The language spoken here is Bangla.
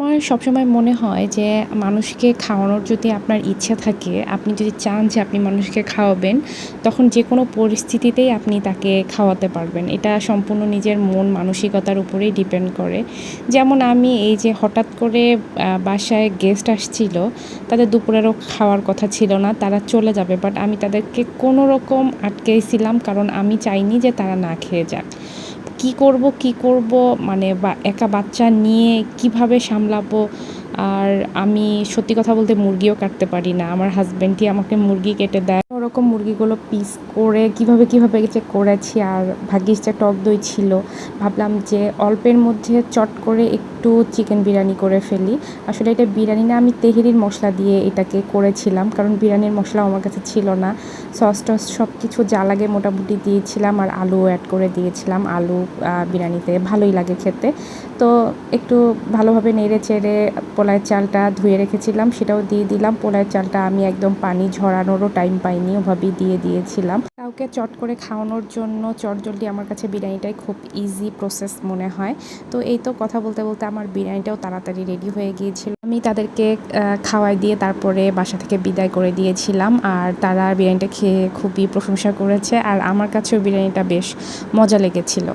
আমার সবসময় মনে হয় যে মানুষকে খাওয়ানোর যদি আপনার ইচ্ছা থাকে, আপনি যদি চান যে আপনি মানুষকে খাওয়াবেন, তখন যে কোনো পরিস্থিতিতেই আপনি তাকে খাওয়াতে পারবেন। এটা সম্পূর্ণ নিজের মন, মানসিকতার উপরেই ডিপেন্ড করে। যেমন আমি এই যে হঠাৎ করে বাসায় গেস্ট আসছিল, তাদের দুপুরেরও খাওয়ার কথা ছিল না, তারা চলে যাবে। বাট আমি তাদেরকে কোনো রকম আটকেছিলাম, কারণ আমি চাইনি যে তারা না খেয়ে যাক। কি করব কি করব মানে একা বাচ্চা নিয়ে কীভাবে সামলাবো? আর আমি সত্যি কথা বলতে মুরগিও কাটতে পারি না। আমার হাজব্যান্ডটি আমাকে মুরগি কেটে দেয়। ওরকম মুরগিগুলো পিস করে কীভাবে কীভাবে যে করেছি আর ভাগ্যিস যে টক দই ছিল, ভাবলাম যে অল্পের মধ্যে চট করে একটু চিকেন বিরিয়ানি করে ফেলি। আসলে এটা বিরিয়ানি না, আমি তেহেরির মশলা দিয়ে এটাকে করেছিলাম, কারণ বিরিয়ানির মশলা আমার কাছে ছিল না। সস টস সব কিছু যা লাগে মোটামুটি দিয়েছিলাম আর আলু অ্যাড করে দিয়েছিলাম, আলু বিরিয়ানিতে। ভালোই লাগে খেতে। তো একটু ভালোভাবে নেড়ে চেড়ে পোলায়ের চালটা ধুয়ে রেখেছিলাম, সেটাও দিয়ে দিলাম। পোলায়ের চালটা আমি একদম পানি ঝরানোরও টাইম পাইনি। ওভাবেই দিয়ে দিয়েছিলাম। কাউকে চট করে খাওয়ানোর জন্য চটজলদি আমার কাছে বিরিয়ানিটাই খুব ইজি প্রসেস মনে হয়। তো এই তো কথা বলতে বলতে আমার বিরিয়ানিটাও তাড়াতাড়ি রেডি হয়ে গিয়েছিল। আমি তাদেরকে খাওয়াই দিয়ে তারপরে বাসা থেকে বিদায় করে দিয়েছিলাম। আর তারা বিরিয়ানিটা খেয়ে খুবই প্রশংসা করেছে। আর আমার কাছেও বিরিয়ানিটা বেশ মজা লেগেছিল।